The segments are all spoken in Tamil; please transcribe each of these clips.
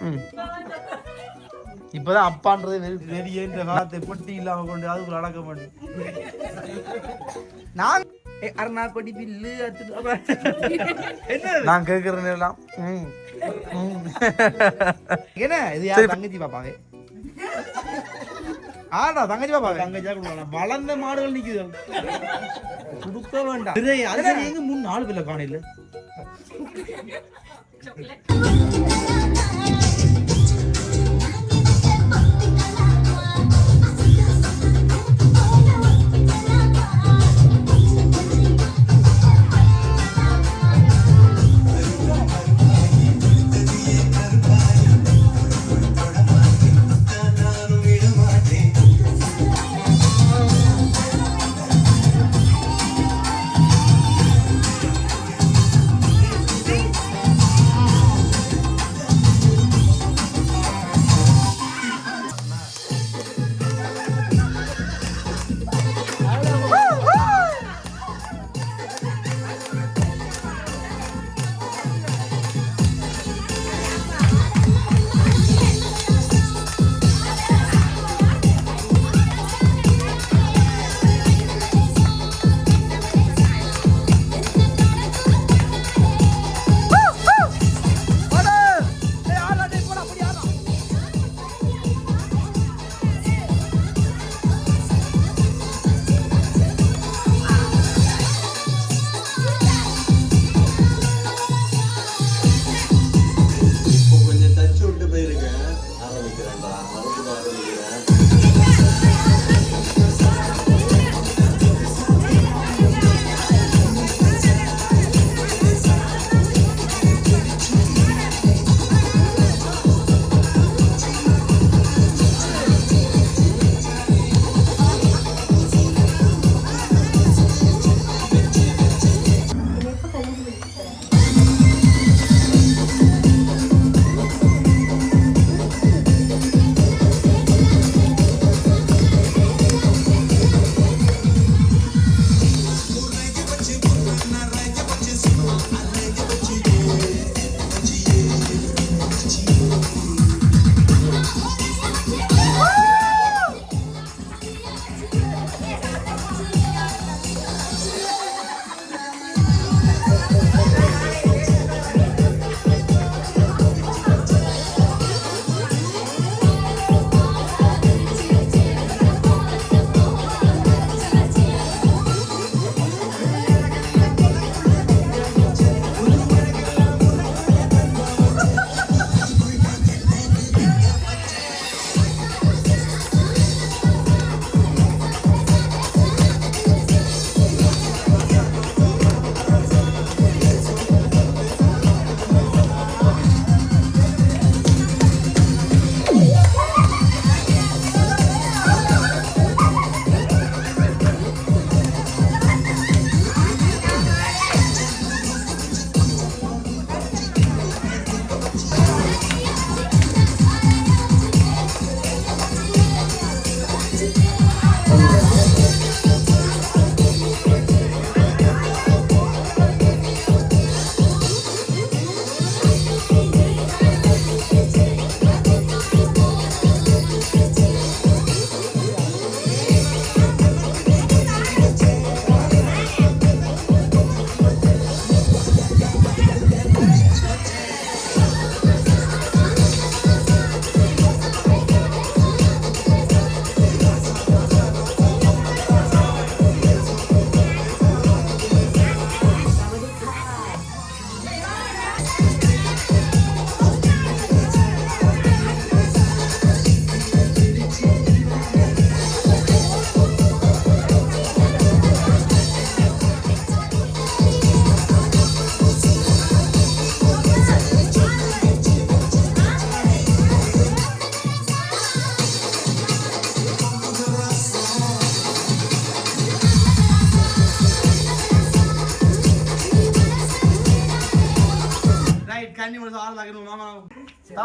ம். இப்பதான் அப்பான்றது வெறி- வெறியே இந்த காலத்தை பொட்டி இல்லாம கொண்டு அதுக்குள்ள அடக்க மாட்டேன் நான் அருணா கொடி பில்லு நான் கேட்கறேன் எல்லாம். ம். ம். என்ன? இது யார்? தங்கச்சி பாப்பாங்க ஆடா தங்கச்சி பாப்பாங்க தங்கச்சியா கொடுக்கலாம் வளர்ந்த மாடுகள் நிக்குது. கொடுக்க வேண்டாம். சரி, அது சரி, எங்க மூணு நாலு பேர்ல காணையில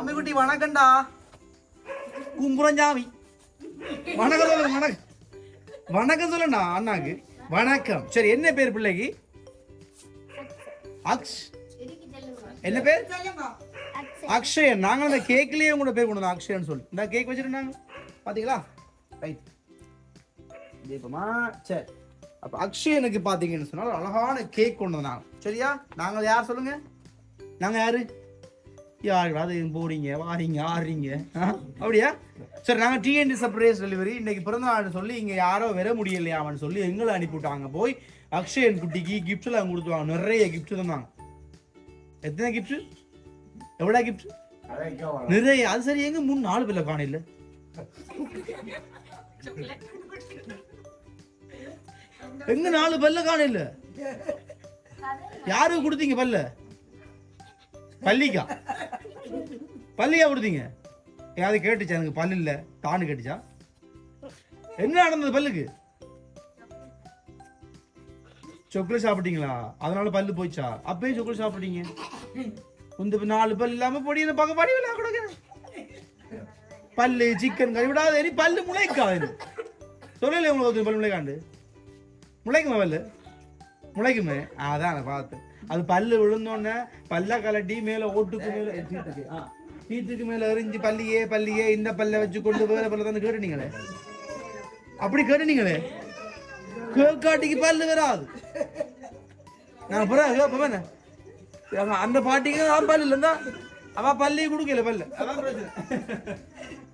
தம்பி குட்டி வணக்கம்டா. கும்புரஞ்சாமி வணக்கம் சொல்லு வணக்கம். வணக்கம் சொல்லுண்ணா அண்ணாக்கு. வணக்கம். சரி என்ன பேர் பிள்ளைக்கு? அக்ஷ். என்ன பேர்? அக்ஷயன். நாங்கள் அந்த கேக்லேயே உங்களோட பேர் கொண்டு வந்தோம் அக்ஷயன் சொல்லி. இந்த கேக் வச்சிருந்தாங்க பார்த்தீங்களா ரைட். தீபமா சரி அப்போ அக்ஷயனுக்கு பார்த்தீங்கன்னு சொன்னால் அழகான கேக் கொண்டு வந்தாங்க. சரியா? நாங்கள் யார் சொல்லுங்கள் நாங்கள் யாரு? யார் அது போறீங்க வாரீங்க ஆடுறீங்க ஆ? அப்படியா? சரி நாங்கள் டிஎன்டி சர்ப்ரைஸ் டெலிவரி இன்னைக்கு பிறந்த நாள் சொல்லி இங்கே யாரோ வர முடியலையாமன்னு சொல்லி எங்களை அனுப்பிவிட்டாங்க. போய் அக்ஷயன் குட்டிக்கு கிஃப்ட் எல்லாம் கொடுத்துவாங்க நிறைய கிஃப்ட் தந்தாங்க. எத்தனை கிஃப்ட் எவ்வளோ கிஃப்ட் நிறைய. அது சரி எங்க மூணு நாலு பேர்ல காணையில் எங்க நாலு பல்ல காணையில் யாருக்கு கொடுத்தீங்க பல்ல? பள்ளிக்கா? பள்ளியா விடுதீங்க? யாரு கேட்டுச்சா எனக்கு பல்லு இல்ல. தானு கேட்டுச்சா? என்ன நடந்தது பல்லுக்கு? சொக்கலேட் சாப்பிட்டீங்களா? அதனால பல்லு போயிச்சா அப்பயும் சொக்கலேட் சாப்பிட்டீங்க. இந்த நாலு பல் இல்லாம பொடியை பார்க்க படி விழா கொடுக்குறேன் பல்லு சிக்கன் கறி விடாத பல்லு முளைக்காது. சொல்லல உங்களுக்கு பல் பல்லு முளைக்காண்டு? முளைக்குமா பல்லு? முளைக்குமே? அதான் நான் பார்த்தேன் அது பல்லு விழுந்தோடனே பல்ல கலட்டி மேல ஓட்டுக்கு மேல தீத்துக்கு ஆ, தீத்துக்கு மேல எரிஞ்சு பல்லியே பல்லியே இந்த பல்ல வச்சு கொண்டு போகிற பல்ல தான் கேட்டுனீங்களே? அப்படி கேட்டுனீங்களே? கேக்காட்டிக்கு பல்லு வராது. நான் அப்புறம் கேட்பேன் அந்த பாட்டிக்கு தான் பல்லு இல்லைந்தா அவன் பல்லே கொடுக்கல பல்லு. அதான் பிரச்சனை.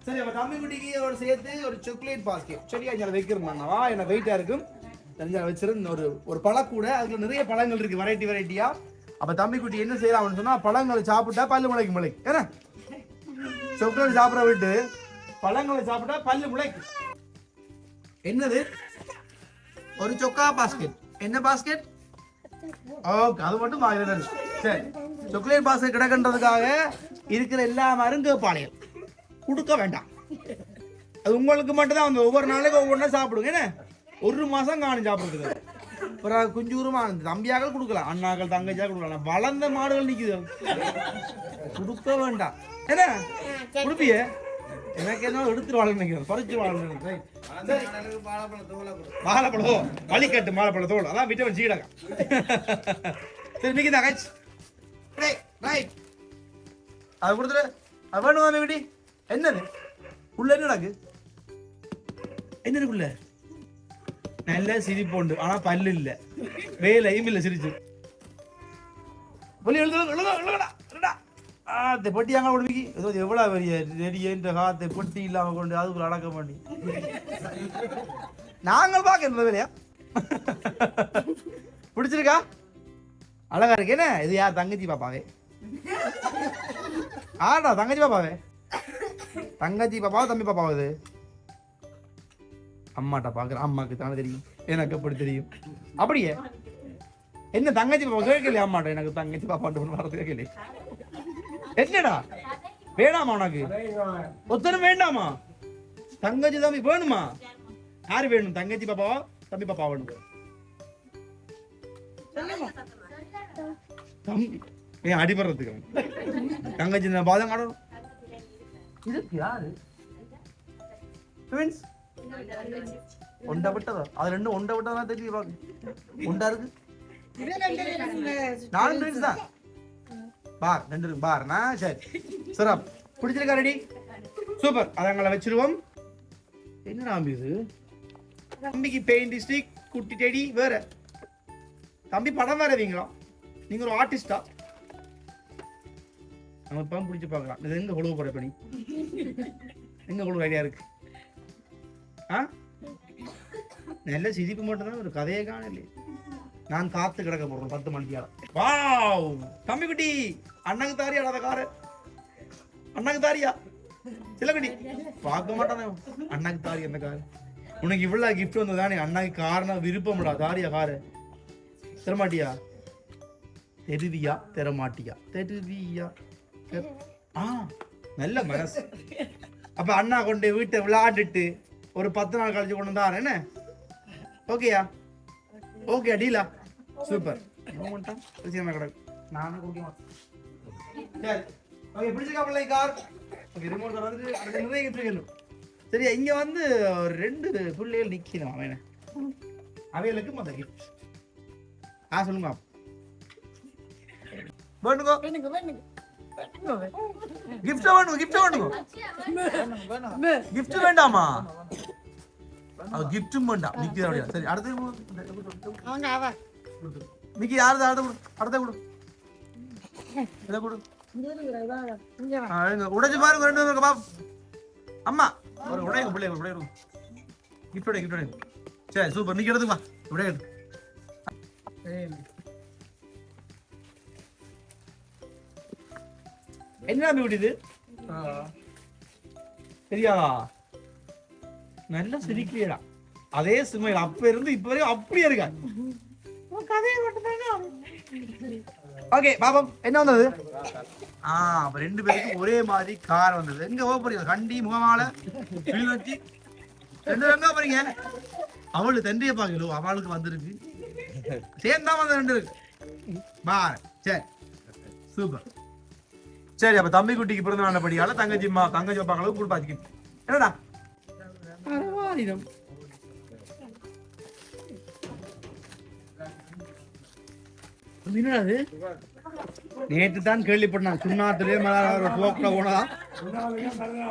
சரி அப்ப தம்பி குட்டிக்கு ஒரு சேர்த்து ஒரு சாக்லேட் பாஸ்கெட் சரியா இங்க வைக்கிறோம்னாவா என்ன வெயிட்டா இருக்கும். தெரிஞ்சா வச்சிருந்து ஒரு ஒரு பழக்கூட. அதுல நிறைய பழங்கள் இருக்கு வெரைட்டி வெரைட்டியா அப்ப தம்பி குட்டி என்ன செய்யறான்னு சொன்னா பழங்களை சாப்பிட்டா பல்லு முளைக்கு முளைக்கு ஏன்னா சாக்லேட் சாப்பிட விட்டு பழங்களை சாப்பிட்டா பல்லு முளைக்கு என்னது? ஒரு சொக்கா பாஸ்கெட் என்ன பாஸ்கெட் ஓகே அது மட்டும் வாங்கிடுறது சரி. சாக்லேட் பாஸ்கெட் கிடக்குன்றதுக்காக இருக்கிற எல்லா மருந்து பாளையம். கொடுக்க வேண்டாம். அது உங்களுக்கு மட்டும் தான் வந்து ஒவ்வொரு நாளைக்கு ஒவ்வொன்றா சாப்பிடுங்க என்ன? ஒரு மாசம் காணும் சாப்பிடுறதுக்கு. அப்புறம் குஞ்சூருமா தம்பியாக்கள் கொடுக்கலாம் அண்ணாக்கள் தங்கச்சியாக கொடுக்கலாம் வளர்ந்த மாடுகள் நிக்குது. கொடுக்க வேண்டாம். என்ன? கொடுப்பியே? எனக்கு என்ன எடுத்துட்டு வாழ நினைக்கிறேன் பறிச்சு வாழ நினைக்கிறேன் வாழைப்பழம் வலிக்கட்டு வாழைப்பழ தோல். அதான் விட்டவன் சீடகம் சரி தான் கட்சி ரைட் அது கொடுத்துரு அது வேணுமா மேபடி என்னது? உள்ள என்ன நடக்கு? என்ன இருக்குள்ள நல்ல சிரிப்புண்டு ஆனா பல்லு இல்ல வேலையும் இல்ல சிரிச்சு புலி எழுது எழுத எழுதடா பொட்டி அங்கே கொடுமிக்கி ஏதோ எவ்வளோ பெரிய ரெடியன்ற காத்தை பொட்டி இல்லாமல் கொண்டு அதுக்குள்ள அடக்க பண்ணி நாங்கள் பார்க்க இந்த வேலையா பிடிச்சிருக்கா அழகா இருக்கு என்ன இது யார் தங்கச்சி பாப்பாவே ஆடா தங்கச்சி பாப்பாவே தங்கச்சி பாப்பாவா தம்பி பாப்பாவது இது அம்மாட்ட பாக்குற அம்மாக்கு தானே தெரியும். எனக்கு எப்படி தெரியும்? அப்படியே. என்ன தங்கச்சி பாப்பா கேட்கலையே அம்மாட்ட? எனக்கு தங்கச்சி பாப்பாட்டு வரது கேட்கலையே. என்னடா? வேணாமா உனக்கு? ஒத்தனும் வேண்டாமா? தங்கச்சி தம்பி வேணுமா? யாரு வேணும்? தங்கச்சி பாப்பாவா? தம்பி பாப்பா வேணும்? தம்பி. ஏன் அடிபடுறதுக்கு. தங்கச்சி நான் பாதம் காடணும் இதுக்கு யாரு? ஒண்டா விட்டதா? அது ரெண்டும் ஒண்டை விட்டதா தெரிஞ்சு பாக்கு ஒண்டா இருக்கு? நாலு ட்வின்ஸ் தான். பார் ரெண்டு இருக்கு பார்னா சரி. சிறப் பிடிச்சிருக்கா ரெடி சூப்பர் அதை அங்கே வச்சிருவோம். என்ன ஆம்பி இது? தம்பிக்கு பெயிண்ட் ஸ்டிக் குட்டி டெடி வேற. தம்பி படம் வரைவீங்களா நீங்க ஒரு ஆர்டிஸ்டா நம்ம இப்போ பிடிச்சி பார்க்கலாம். இது எங்க கொழுவு போற பண்ணி எங்க கொழுவு ஐடியா இருக்கு? ஆ? நல்ல சிரிப்பு மட்டும்தான் ஒரு கதையை காணலையே. நான் காத்து கிடக்க போறேன் பத்து மணிக்கால வாவ்! தம்பி குட்டி அண்ணனுக்கு தாரியா அந்த காரு அண்ணனுக்கு தாரியா? சிலகுடி பார்க்க மாட்டானே அண்ணாக்கு தாரி அந்த கார்? உனக்கு இவ்வளோ கிஃப்ட் வந்தது தானே அண்ணாக்கு காரணம் விருப்பம்டா தாரியா காரு. தரமாட்டியா? தெருவியா தெரமாட்டியா? தெருவியா ஆ நல்ல மனசு. அப்ப அண்ணா கொண்டு வீட்டை விளையாண்டுட்டு ஒரு பத்து நாள் கழிச்சு கொண்டு வந்து என்ன? ஓகேயா? ஓகே டீலா. சூப்பர். பண்ணிட்டான் பிரச்சனை கிடக்கு. நானும் குடிக்க சரி. ஓகே பிடிச்சிருக்கா பிள்ளை கார்? ஓகே ரிமோட் வந்துட்டு அடுத்த நிறைய gift சரியா இங்கே வந்து ஒரு ரெண்டு பிள்ளைகள் நிக்கணும் அவன் அவைகளுக்கும் அந்த கிஃப்ட் ஆ சொல்லுங்க வேணுங்க? கிஃப்ட் வேணும்? கிஃப்ட் வேணும்? கிஃப்ட் வேண்டாமா? அது கிஃப்ட்டும் வேண்டாம். மிக்கி அப்படியா? சரி அடுத்து மிக்கி யாரு அடுத்த கொடு. அடுத்த கொடு. இதை கொடு. உடைச்சு பாருங்க ரெண்டு பேருக்கு பாப் அம்மா. ஒரு உடையுங்க பிள்ளை உடையுங்க கிஃப்ட் உடைய கிஃப்ட் உடைய சரி சூப்பர் நீங்க எடுத்துக்கு வா. உடைய என்ன அப்படி இது சரியா? நல்லா சிரிக்கிறா அதே சுமையில் அப்ப இருந்து இப்ப வரைக்கும் அப்படியே இருக்கா. ஓகே பாப்போம். என்ன வந்தது? ஆ அப்ப ரெண்டு பேருக்கும் ஒரே மாதிரி கார் வந்தது. எங்க போக போறீங்க கண்டி முகமால கிளிநொச்சி. ரெண்டு எங்க போறீங்க? அவளு தண்டிய பாக்கலோ அவளுக்கு வந்திருக்கு. சேர்ந்தா வந்து ரெண்டு இருக்கு பா சரி. சூப்பர். சரி அப்ப தம்பி குட்டிக்கு பிறந்த நாள் படியால தங்கச்சி மா தங்கச்சி பாப்பாங்களுக்கு கொடுப்பாச்சு என்னடா? அது? நேற்று தான் கேள்விப்பட்டான். சுண்ணாத்துலயே மலர போக்கில் போனா.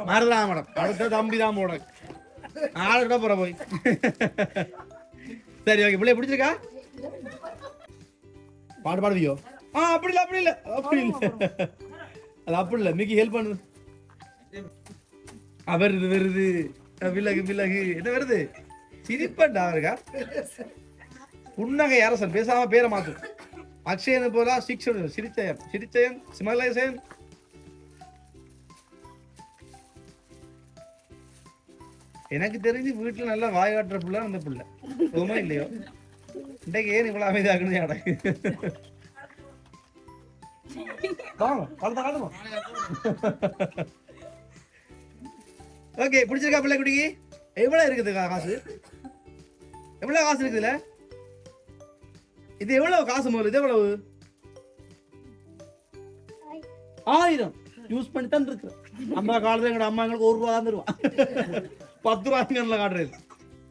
மறந்துடா மேடம். அடுத்த தம்பி தான் போட ஆளுகிட்ட போற போய். சரி ஓகே. பிள்ளைய பிடிச்சிருக்கா? பாடு பாடுவியோ? ஆ அப்படி இல்லை அப்படி இல்லை அப்படி இல்லை அது அப்படி இல்லை. மிக்கி ஹெல்ப் பண்ணு. ஆ, வருது. வருது விலகு விலகு என்ன வருது? சிரிப்பண்டா அவருக்கா புன்னகை அரசன். பேசாம பேரை மாத்து. அக்ஷயன் போல சிக்ஷன் சிரிச்சயன். சிரிச்சயன். சிமலேசன் எனக்கு தெரிஞ்சு வீட்டுல நல்லா வாய் காட்டுற பிள்ளை அந்த பிள்ளை. சுகமா இல்லையோ? இன்றைக்கு ஏன் இவ்வளவு அமைதியாகணும் அடக்கு வாங்க கலந்த ஓகே பிடிச்சிருக்கா பிள்ளை குட்டிக்கு இருக்குது காசு? எவ்வளோ காசு இருக்குதுல? இது எவ்வளவு காசு முதல்ல இது எவ்வளவு? ஆயிரம். யூஸ் பண்ணி தான் இருக்கு அம்மா காலத்தில் எங்க அம்மா எங்களுக்கு ஒரு ரூபா தான் தருவா. பத்து கண்ணில் காட்டுறது.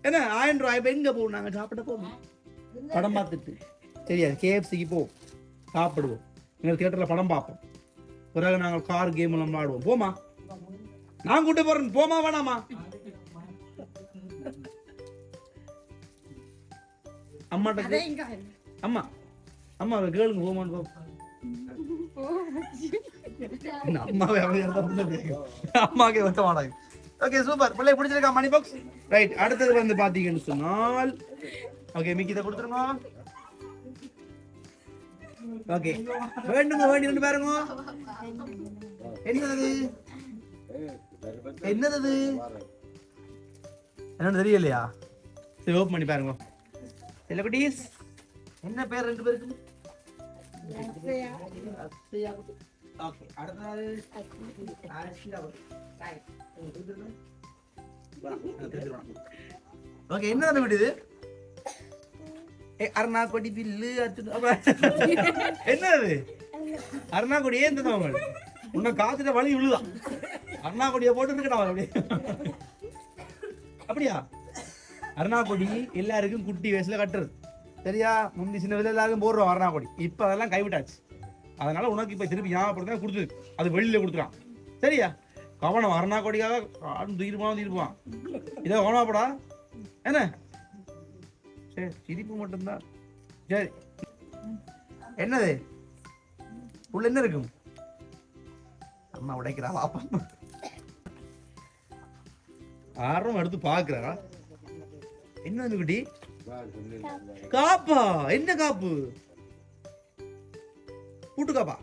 என்ன ஆயிரம் ரூபாய் இப்போ எங்க போவோம் நாங்க சாப்பிட போவோம்? படம் பார்த்துட்டு. சரியா கேஎஃப்சிக்கு போவோம் சாப்பிடுவோம். எங்கள் தியேட்டர்ல படம் பார்ப்போம். பிறகு நாங்கள் கார் கேம் எல்லாம் விளாடுவோம் போமா நான் கூட்டு போறேன். போமா வேணாமா அம்மாட்ட அம்மா அம்மா கேளுங்க போமான்னு அம்மாவே. அம்மாக்கே வந்த மாட்டாங்க ஓகே சூப்பர் பிள்ளை பிடிச்சிருக்கா மணி பாக்ஸ் ரைட் அடுத்தது வந்து பாத்தீங்கன்னு சொன்னால் ஓகே மிக்கி இதை கொடுத்துருங்க ஓகே. வேண்டுங்க வேண்டி ரெண்டு பாருங்க. என்னது என்னது? என்னன்னு தெரியலையா? சரி ஓப்பன் பண்ணி பாருங்க. இல்ல குட்டீஸ் என்ன பேர் ரெண்டு பேருக்கு? ஓகே அடுத்தது ஓகே என்ன அந்த அருணாக்கொடி பில்லு என்னது? அருணாக்கொடி என்ன அது ஏன் தந்தா அவன் உன்னை காத்துல வலி விழுதான் அருணாக்கொடியை போட்டு இருக்கடா அவன் அப்படியே. அப்படியா? அருணாக்கொடி எல்லாருக்கும் குட்டி வயசுல கட்டுறது. சரியா? முந்தி சின்ன வயசுல எல்லாருக்கும் போடுறோம் அருணாக்கொடி. இப்போ அதெல்லாம் கைவிட்டாச்சு. அதனால உனக்கு இப்போ திருப்பி ஞாபகப்படுத்தா கொடுத்து அது வெளியில கொடுத்துறான் சரியா? கவனம் அருணாக்கொடிக்காக ஆடும் தீர்மானம் தீர்ப்பான் இதை கவனப்படா என்ன? சரி சிரிப்பு மட்டும்தான். சரி. என்னது? உள்ள என்ன இருக்கும்? அம்மா உடைக்கிறா பாப்பா ஆர்வம் எடுத்து பாக்குறா என்ன குட்டி? காப்பா? என்ன காப்பு? கூட்டு காப்பா?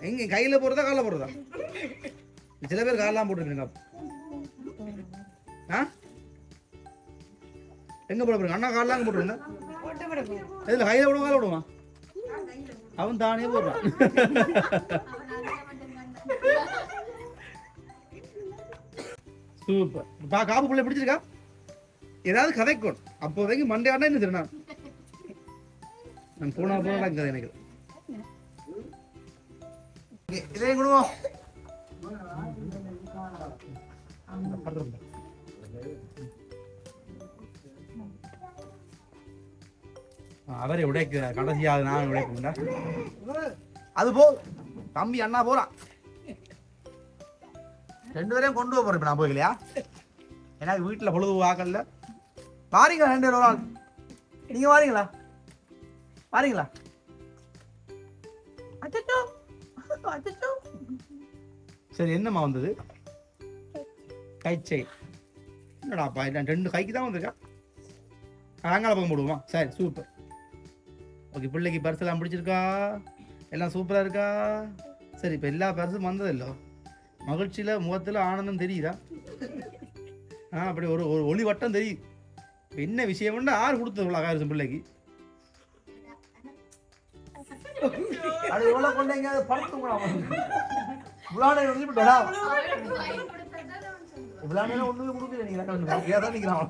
எங்க கையில போறதா கால போறதா சில பேர் காலெல்லாம் போட்டுருக்கீங்க காப்பு எங்க போட போறீங்க? அண்ணா காலெல்லாம் அங்க போட்டுருங்க இதுல கையில விடுவா கால விடுவான் அவன் தானே போடுறான். சூப்பர். பா காப்பு பிள்ளை பிடிச்சிருக்கா? ஏதாவது கதைக்கும் அப்போதைக்கு மண்டே ஆனா என்ன திருநாள் நான் போனா போனா கதை எனக்கு. Okay, இதே கொடுவோம். அவரை உடைக்க கடைசியாக நான் உடைக்க அது போ. தம்பி அண்ணா போறான். ரெண்டு பேரையும் கொண்டு போறேன் இப்ப நான் போய்க்கலையா? எனக்கு வீட்டில் பொழுது வாக்கல பாருங்க ரெண்டு பேரும் ஒரு ஆள்? நீங்க வாரீங்களா? வாரீங்களா? அச்சச்சோ, அச்சச்சோ. சரி என்னம்மா வந்தது? கைச்சை. என்னடாப்பா ரெண்டு கைக்கு தான் வந்திருக்கா அங்கால பக்கம் போடுவோமா? சரி சூப்பர் ஓகே பிள்ளைக்கு பரிசு எல்லாம் பிடிச்சிருக்கா? எல்லாம் சூப்பரா இருக்கா? சரி இப்போ எல்லா பரிசும் வந்ததில்லோ. மகிழ்ச்சியில முகத்துல ஆனந்தம் தெரியுதா? ஆ அப்படி ஒரு ஒரு ஒளி வட்டம் இப்ப என்ன விஷயம்னா ஆறு கொடுத்தது இவ்வளோ ஆகாரம் பிள்ளைக்கு. அது எவ்வளோ கொண்டீங்க படுத்துங்களா ஒன்றுமே கொடுக்கல நீங்கள் நிற்கிறான்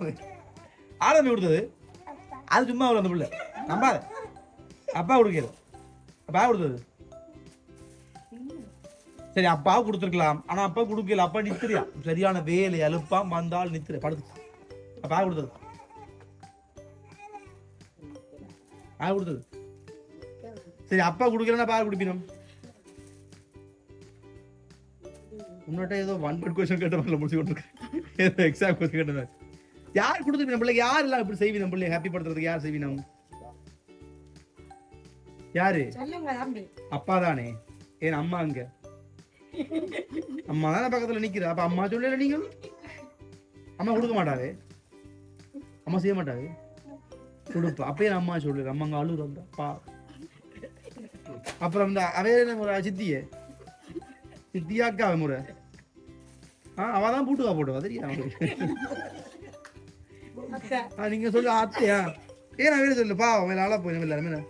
கொடுத்தது. அது சும்மா அவ்வளோ அந்த பிள்ளை. நம்பாத? அப்பா கொடுக்கல. அப்பா கொடுத்தது. சரி அப்பா கொடுத்துருக்கலாம். ஆனா அப்பா கொடுக்கல. அப்பா நித்திரியா. சரியான வேலை அலுப்பாம் வந்தால் நித்திர. படுத்து. அப்பா கொடுத்தது. ஆ கொடுத்தது. சரி அப்பா கொடுக்கலன்னா பாரு குடிப்பினோம்? உன்னோட்ட ஏதோ ஒன் பட் கொஸ்டின் கேட்ட மாதிரி முடிச்சு கொண்டிருக்கேன் ஏதோ எக்ஸாம் கொஸ்டின் கேட்ட மாதிரி யார் கொடுத்துருப்பீங்க பிள்ளைக்கு யார் எல்லாம் இப்படி செய்வீங்க பிள்ளைங்க ஹாப்பி படுத்துறதுக்கு யார் செய்வீங்க யாரு? அப்பா தானே ஏன் அம்மா அங்க? அம்மா தானே பக்கத்துல நிக்கிறா? அப்ப அம்மா சொல்லல நீங்க அம்மா கொடுக்க மாட்டாவே? அம்மா செய்ய மாட்டாவே? கொடுப்பா. அப்பயே அம்மா சொல்லு அம்மா அங்க அழுகுறா பா அப்புறம் இந்த அவே என்ன முறை? சித்தியே? சித்தியா அக்கா அவ முறை? ஆ அவ தான் பூட்டுக்கா போட்டுவா தெரியா ஆ நீங்க சொல்லு அத்தையா ஏன் நான் வீடு சொல்லு பா அவன் ஆளா போய் எல்லாருமே.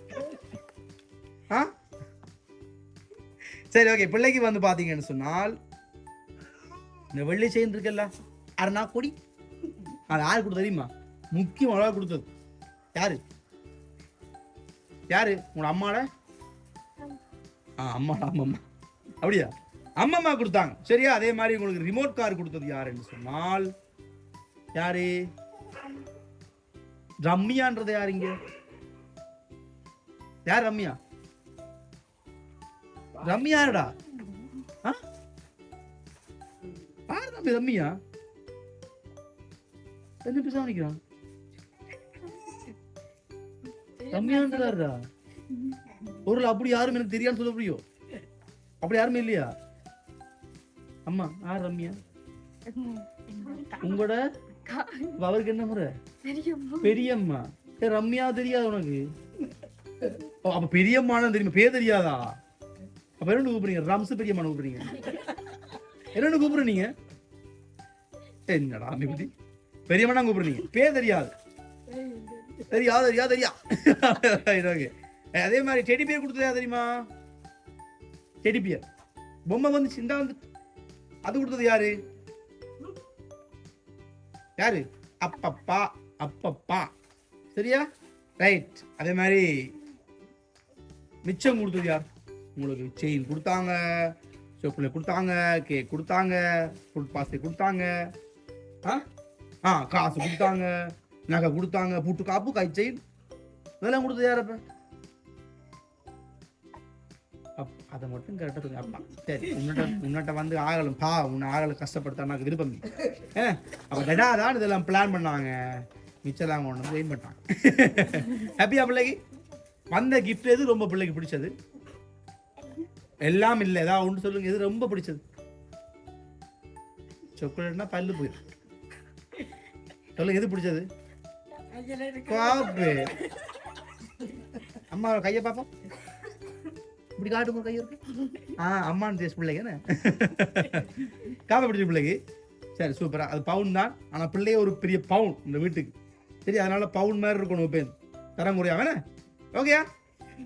சரி ஓகே பிள்ளைக்கு வந்து பார்த்தீங்கன்னு சொன்னால் இந்த வெள்ளி செயின் இருக்குல்ல அரணா கொடி. அது யாரு கொடுத்தது தெரியுமா? முக்கியம் அழகாக கொடுத்தது? யாரு? யாரு? உங்க அம்மாட? ஆ அம்மாட அம்மம்மா. அப்படியா? அம்மம்மா கொடுத்தாங்க. சரியா? அதே மாதிரி உங்களுக்கு ரிமோட் கார் கொடுத்தது யாருன்னு சொன்னால் யாரு? ரம்யான்றது யாருங்க யார் ரம்யா? ரம்யா யாருடா? யார் தம்பி ரம்யா? என்ன பேச நிக்கிறான் ரம்யான்றதாருடா ஒரு அப்படி யாரும் எனக்கு தெரியான்னு சொல்ல முடியும். அப்படி யாருமே இல்லையா? அம்மா யார் ரம்யா? உங்களோட அவருக்கு என்ன முறை? பெரியம்மா. ரம்யா தெரியாது உனக்கு. அப்ப பெரியம்மான்னு தெரியுமா? பேர் தெரியாதா? அப்ப என்ன கூப்பிடுறீங்க? ரம்ஸ் பெரியம்மா கூப்பிடுறீங்க. என்னன்னு கூப்பிடுறீங்க என்னடா அப்படி பெரியம்மா கூப்பிடுறீங்க. பேர் தெரியாது. தெரியாது தெரியாது தெரியா. அதே மாதிரி டெடி பேர் கொடுத்ததா தெரியுமா? Teddy bear. பொம்மை வந்து சிந்தா வந்து அது கொடுத்தது யாரு? யாரு? அப்பப்பா அப்பப்பா. சரியா? ரைட் அதே மாதிரி மிச்சம் கொடுத்தது யார்? உங்களுக்கு செயின் கொடுத்தாங்க சோப்பில் கொடுத்தாங்க கேக் கொடுத்தாங்க ஃபுட் பாஸ்ட் கொடுத்தாங்க. ஆ? ஆ காசு கொடுத்தாங்க நகை கொடுத்தாங்க புட்டு காப்பு கை செயின் இதெல்லாம் கொடுத்தது யார் அப் அதை மட்டும் கரெக்டாக சொல்லுங்க. அப்பா சரி உன்னிட்ட உன்னிட்ட வந்து ஆகலும். பா உன்னை ஆகல கஷ்டப்படுத்தா எனக்கு விருப்பம் ஏ அப்போ டடா தான் இதெல்லாம் பிளான் பண்ணாங்க. மிச்சம்லாம் கொண்டு வந்து வெயின் பண்ணாங்க ஹாப்பியா பிள்ளைக்கு? வந்த கிஃப்ட் எது? ரொம்ப பிள்ளைக்கு பிடிச்சது? எல்லாம் இல்லை ஏதாவது ஒன்று சொல்லுங்க. எது ரொம்ப பிடிச்சது? சாக்லேட்னா பல்லு போயிடும் சொல்லுங்க எது பிடிச்சது? காப்பு அம்மா கையை பார்ப்போம். இப்படி காட்டுங்க கையை இருக்கு. ஆ அம்மான்னு தேச பிள்ளைங்க என்ன? காப்பை பிடிச்ச பிள்ளைக்கு. சரி சூப்பராக அது பவுன் தான். ஆனால் பிள்ளையே ஒரு பெரிய பவுன் இந்த வீட்டுக்கு. சரி அதனால பவுன் மாதிரி இருக்கணும் பேர் தரம் குறையா வேணே ஓகேயா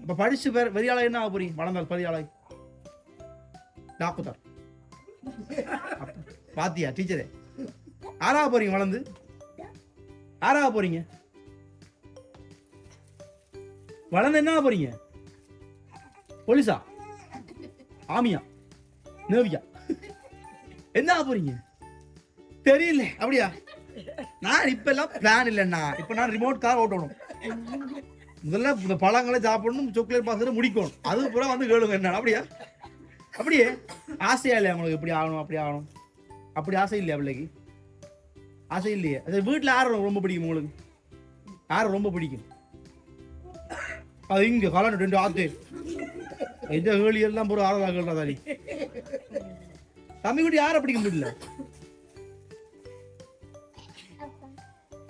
இப்போ படிச்சு பெரிய பெரிய என்ன ஆக போறீங்க? வளர்ந்தால் பெரிய ஆளாய் டாக்குதர் பாத்தியா டீச்சரே? ஆறாக போறீங்க வளர்ந்து. ஆறாக போறீங்க. வளர்ந்து என்ன போறீங்க? போலீஸா? ஆமியா? நேவியா? என்ன போறீங்க? தெரியல அப்படியா? நான் இப்ப எல்லாம் பிளான் இல்லைண்ணா. இப்ப நான் ரிமோட் கார் ஓட்டணும். முதல்ல இந்த பழங்களை சாப்பிடணும் சாக்லேட் பாசத்தை முடிக்கணும். அது பூரா வந்து கேளுங்க என்ன அப்படியா? அப்படியே ஆசையா இல்லையா உங்களுக்கு இப்படி ஆகணும் அப்படி ஆகணும்? அப்படி ஆசை இல்லையா பிள்ளைக்கு? ஆசை இல்லையே. அது வீட்டில் யாரும் ரொம்ப பிடிக்கும் உங்களுக்கு? யாரை ரொம்ப பிடிக்கும். அது இங்க கலண்டு ரெண்டு ஆத்து. எந்த கேளி எல்லாம் ஒரு ஆறதா கேள்றா தாடி. தம்பி குட்டி யாரை பிடிக்கும் வீட்டில்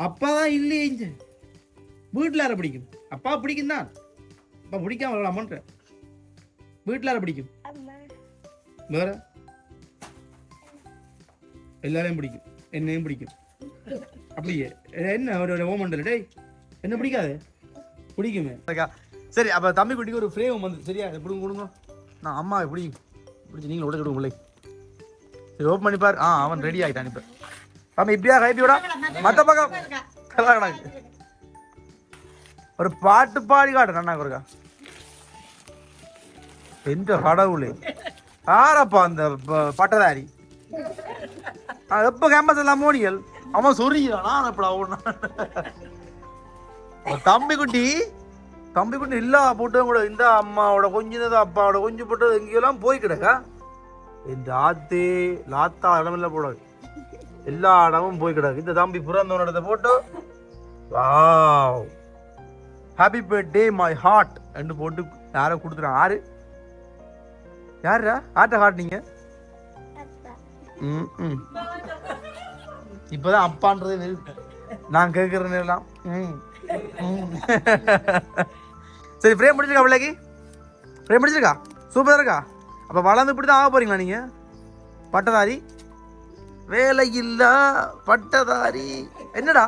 அப்பா தான் இல்லையே இங்க. வீட்டில் யாரை பிடிக்கும்? அப்பா பிடிக்கும் தான் அப்பா பிடிக்காம விளாமன்ற வீட்டில் யாரை பிடிக்கும்? வேற எல்லாரையும் பிடிக்கும் என்னையும் பிடிக்கும் அப்படியே என்ன ஒரு ஓமண்டல் டேய் என்ன பிடிக்காது பிடிக்குமே சரி அப்போ தம்பி குட்டிக்கு ஒரு ஃப்ரேம் வந்து சரியா எப்படி கொடுங்க நான் அம்மா எப்படி பிடிச்சி நீங்களும் உடச்சு விடுங்க சரி ஓப்பன் பண்ணிப்பார் ஆ அவன் ரெடி ஆகிட்டான் இப்போ தம்பி இப்படியா கைப்பி விடா மற்ற பக்கம் கலா ஒரு பாட்டு பாடி காட்டு அண்ணா குறுக்கா எந்த கடவுளே ஆரப்பா அந்த ப- பட்டதாரி. எப்போ கேம்பஸ் எல்லாம் மோடிகள்? அவன் சொரிகிறான் தம்பி குட்டி தம்பி குட்டி இல்லா போட்டும் கூட இந்த அம்மாவோட கொஞ்சினது அப்பாவோட கொஞ்சம் போட்டது எங்கேயெல்லாம் போய் கிடக்கா? இந்த ஆத்தே லாத்தா இடமெல்லாம் போடாது. எல்லா இடமும் போய் கிடக்கு. இந்த தம்பி பிறந்தவன இடத்த போட்டு. Wow. Happy birthday my heart என்று போட்டு யாரோ கொடுத்துறாங்க யாரு யாருடா ஆட்ட ஹார்ட் நீங்க ம் ம். இப்போதான் அப்பான்றது. நான் கேட்குற எல்லாம் ம். சரி ஃப்ரேம் முடிச்சிருக்கா பிள்ளைக்கு? ஃப்ரேம் முடிச்சிருக்கா சூப்பராக இருக்கா? அப்போ வளர்ந்து இப்படி தான் ஆக போறீங்களா நீங்கள் பட்டதாரி? வேலை இல்லா பட்டதாரி. என்னடா?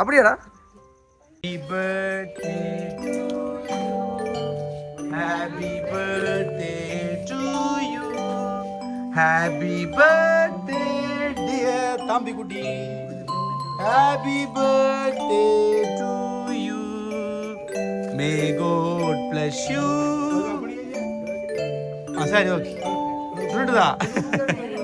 அப்படியாடா? Happy birthday to you happy birthday dear Thampikutty happy birthday to you may God bless you ആ ശരി ഓക്കെ. ഇട്ടിട്ടാ